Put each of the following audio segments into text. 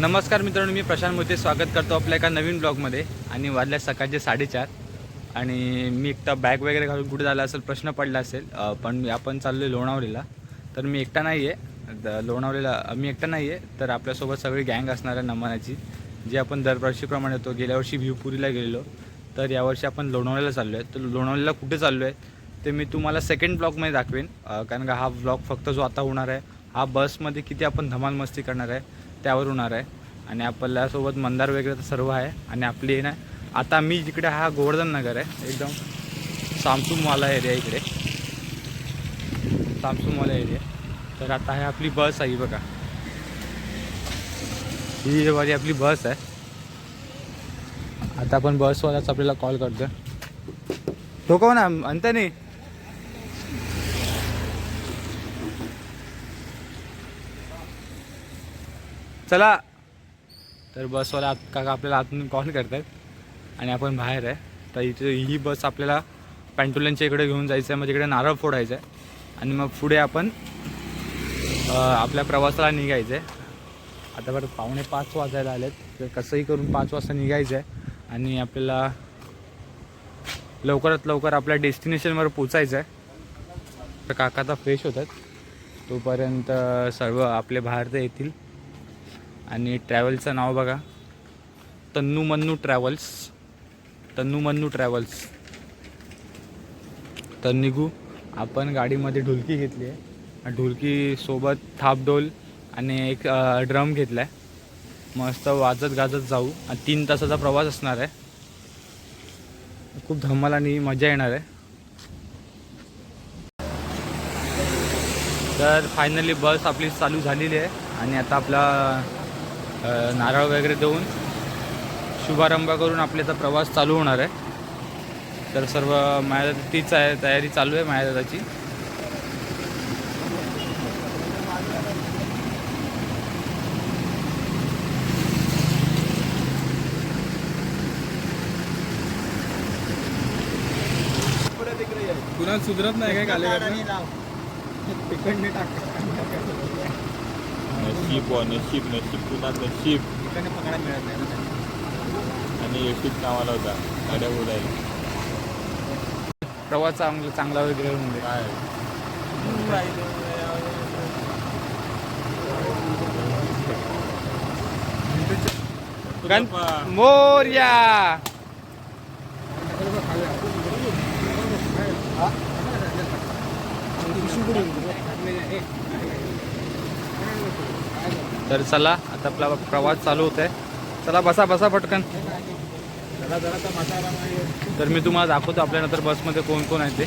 नमस्कार मित्रांनो मी प्रशांत मोते स्वागत करतो आपल्या एका नवीन ब्लॉगमध्ये. आणि वाजल्या सकाळचे साडेचार. आणि मी एकटा बॅग वगैरे घालून कुठे झाला असेल प्रश्न पडला असेल. पण मी आपण चाललो आहे लोणावळीला. तर मी एकटा नाही आहे द- लोणावळीला मी एकटा नाही आहे तर आपल्यासोबत सगळी गँग असणार आहे नमनाची जी आपण दरवर्षीप्रमाणे येतो गेल्या वर्षी भिवपुरीला गेलेलो. तर यावर्षी आपण लोणावळ्याला चाललो आहे तर लोणावळ्याला कुठे चाललो आहे ते मी तुम्हाला सेकंड ब्लॉगमध्ये दाखवेन. कारण का हा ब्लॉग फक्त जो आता होणार आहे हा बसमध्ये किती आपण धमाल मस्ती करणार आहे त्यावर होणार आहे. आणि आपल्यासोबत मंदार वगैरे तर सर्व आहे. आणि आपली आहे ना आता मी जिकडे हा गोवर्धन नगर आहे एकदम सामसुमवाला एरिया इकडे. सामसुमवाला एरिया तर आता आहे आपली बस आहे ही बघा. ही वाली आपली बस आहे. आता आपण बसवालाच आपल्याला कॉल करतो तो कोण आहे? अंतनी? चला. तर बसवाला आत काका आपल्याला आतून कॉल करतात आणि आपण बाहेर आहे. तर इथे ही बस आपल्याला पॅन्टोलनच्या इकडे घेऊन जायचं आहे म्हणजे मग इकडे नारळ फोडायचं आहे आणि मग पुढे आपण आपल्या प्रवासाला निघायचं आहे आता बरं पावणे पाच वाजायला आलेत. तर कसंही करून पाच वाजता निघायचं आहे आणि आपल्याला लवकरात लवकर आपल्या डेस्टिनेशनवर पोचायचं आहे तर काका आता फ्रेश होतात. तोपर्यंत सर्व आपले बाहेर ते येतील. आणि ट्रॅव्हलचं नाव बघा. तन्नू मन्नू ट्रॅव्हल्स. तन्नू मन्नू ट्रॅव्हल्स. तर निघू. आपण गाडीमध्ये ढोलकी घेतली आहे. ढुलकीसोबत थापडोल आणि एक ड्रम घेतला आहे मस्त वाजत गाजत जाऊ. आणि तीन तासाचा प्रवास असणार आहे. खूप धमाल आणि मजा येणार आहे. तर फायनली बस आपली चालू झालेली आहे. आणि आता आपला नारळ वगैरे देऊन शुभारंभ करून आपल्याचा प्रवास चालू होणार आहे. तर सर्व माझ्या तीच आहे तयारी चालू आहे माझ्या दादाची कुणाला सुधरत नाही काय काले नशीब व नशीब नशीब पुन्हा नशीब? आणि एसीत कामाला होता गाड्या बोलायला प्रवास चांगला चांगला वगैरे म्हणजे काय? गण मोर्या! तर चला आता आपला प्रवास चालू होत आहे चला बसा बसा पटकन. तर मी तुम्हाला दाखवतो आपल्यानंतर बसमध्ये कोण कोण आहे ते.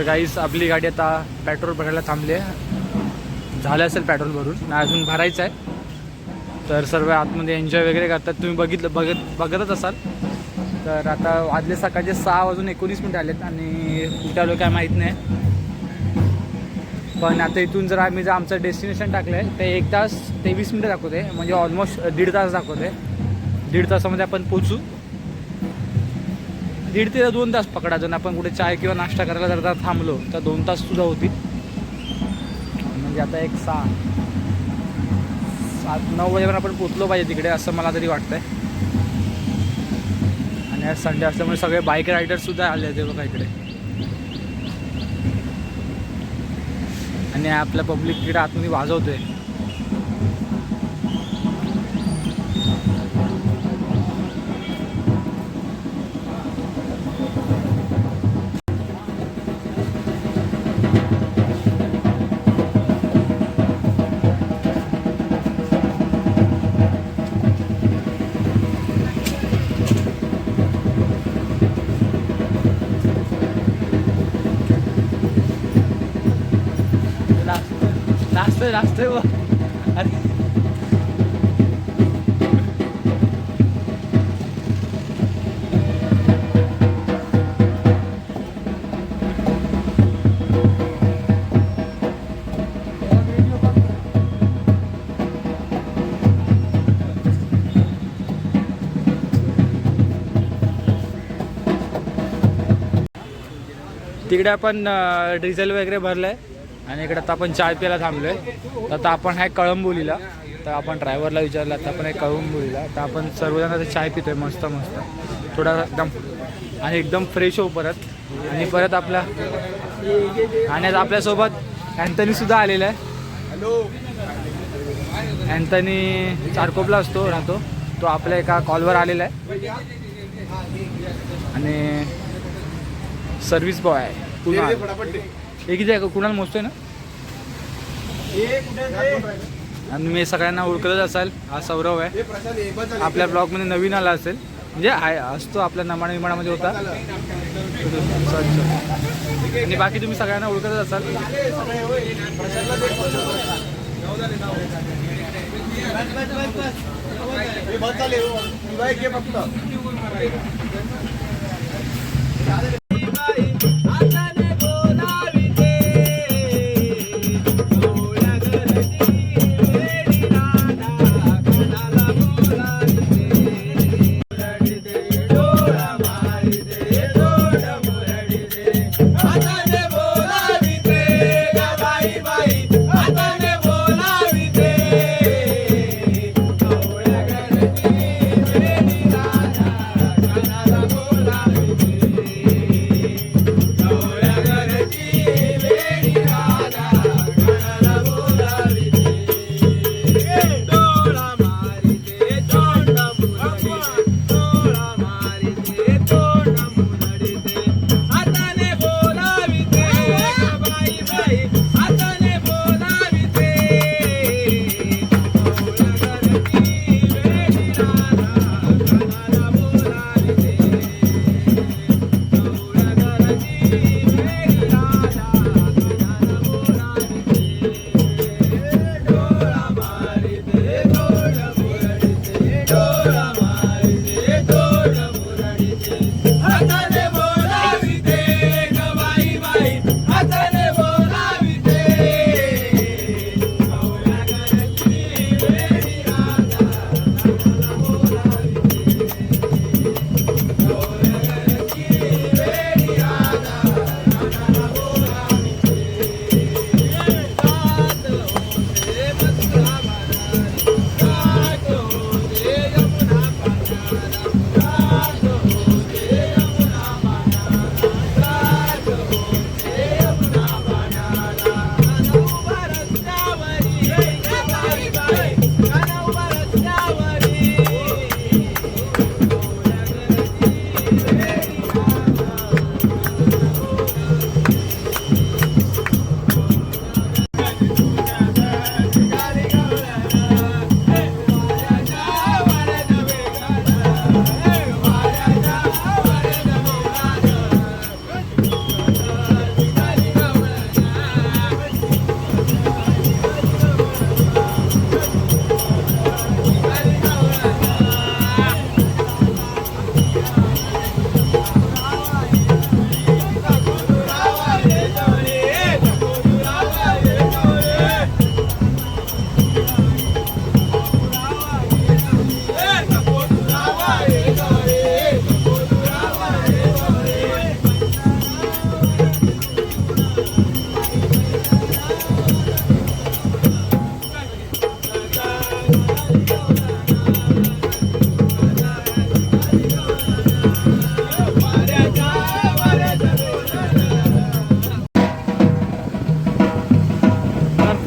तर गाईस आपली गाडी आता पेट्रोल भरायला थांबली आहे. झालं असेल पेट्रोल भरून नाही अजून भरायचं आहे. तर सर्व आतमध्ये एन्जॉय वगैरे करतात. तुम्ही बघितलं बघत बघतच असाल. तर आता आदले सकाळचे सहा वाजून एकोणीस मिनिट आलेत आणि कुठे आलो काय माहीत नाही. पण आता इथून जर आम्ही जर आमचं डेस्टिनेशन टाकलं आहे ते एक तास तेवीस मिनटं दाखवते म्हणजे ऑलमोस्ट दीड तास दाखवते दीड तासामध्ये आपण पोचू दीड ते दोन तास पकडा जर आपण कुठे चाय किंवा नाश्ता करायला जर आता थांबलो तर दोन तास सुद्धा होतील म्हणजे आता एक सहा सात नऊ वाजेपर्यंत आपण पोचलो पाहिजे तिकडे असं मला तरी वाटतंय. आणि आज संडे असल्यामुळे सगळे बाईक रायडर्ससुद्धा आले होते बघा इकडे. आणि आपल्या पब्लिक तिकडे आतमध्ये वाजवतोय. नाचतोय नाचतोय अरे तिकडे आपण डिझेल वगैरे भरलंय. आणि इकडे आता आपण चाय प्यायला थांबलोय. तर आता आपण आहे कळंबोलीला. तर आपण ड्रायव्हरला विचारलं आता आपण आहे कळंबोलीला. तर आपण सर्वजण आता चाय पितोय मस्त मस्त. थोडा एकदम आणि एकदम फ्रेश होऊ परत. आणि परत आपला आणि आता आपल्यासोबत अँथनी सुद्धा आलेला आहे. अँथनी चारकोपला असतो राहतो. तो आपल्या एका कॉलवर आलेला आहे. आणि सर्व्हिस बॉय आहे पुन्हा. हे किती आहे कुणाल मोजतोय ना? आणि मी सगळ्यांना ओळखतच असाल हा सौरव आहे. आपल्या ब्लॉगमध्ये नवीन आला असेल. म्हणजे आहे असतो आपल्या नमाणा विमानामध्ये होता. आणि बाकी तुम्ही सगळ्यांना ओळखतच असाल.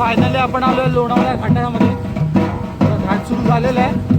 फायनली आपण आलो लोणावळ्या घाटामध्ये घाट सुरू झालेला आहे.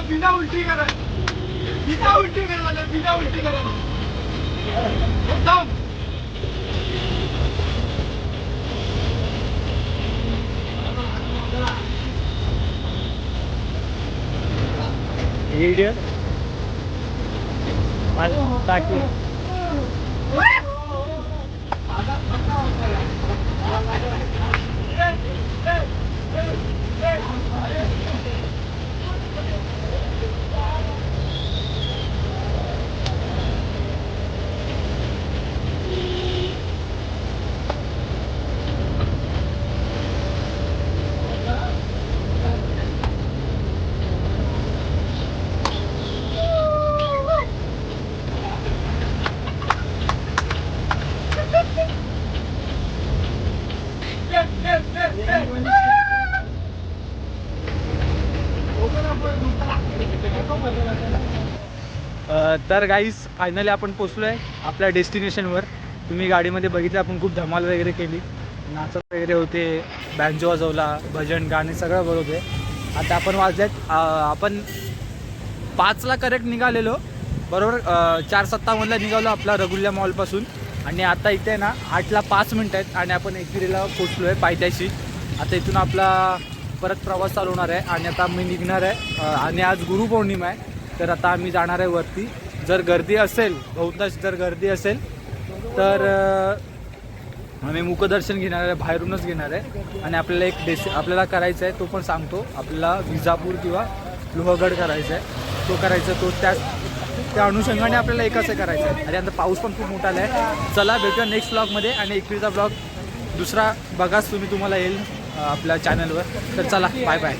लागलो, बिना उलटी करायला बिना उलटी करायला लागलो, बिना उलटी. इडियट टाकी. अ, तर गाईस फायनली आपण पोचलो आहे आपल्या डेस्टिनेशनवर तुम्ही गाडीमध्ये बघितलं आपण खूप धमाल वगैरे केली. नाचत वगैरे होते बँजो वाजवला भजन गाणे सगळं बरोबर आता आपण वाजल्यात आपण पाचला करेक्ट निघालेलो. बरोबर चार सत्तावन्नला निघालो आपला रगुल्ल्या मॉलपासून आणि आता इथे ना आठला पाच मिनटं आहेत आणि आपण एकविरीला पोचलो आहे पायथ्याशी. आता इथून आपला परत प्रवास चालवणार आहे आणि आता मी निघणार आहे. आणि आज गुरुपौर्णिमा आहे. तर आता आम्ही जाणार आहे वरती. जर गर्दी असेल बहुतांश जर गर्दी असेल तर आम्ही मुखदर्शन घेणार आहे बाहेरूनच घेणार आहे. आणि आपल्याला एक डेस आपल्याला करायचा आहे तो पण सांगतो. आपल्याला विजापूर किंवा लोहगड करायचा आहे. तो करायचा तो त्या त्या अनुषंगाने आपल्याला एकाच आहे करायचं आहे. आणि आता पाऊस पण खूप मोठा आला आहे चला भेटूया नेक्स्ट ब्लॉगमध्ये आणि एकवीचा ब्लॉग दुसरा बघाच तुम्ही तुम्हाला येईल आपल्या चॅनलवर तर चला बाय बाय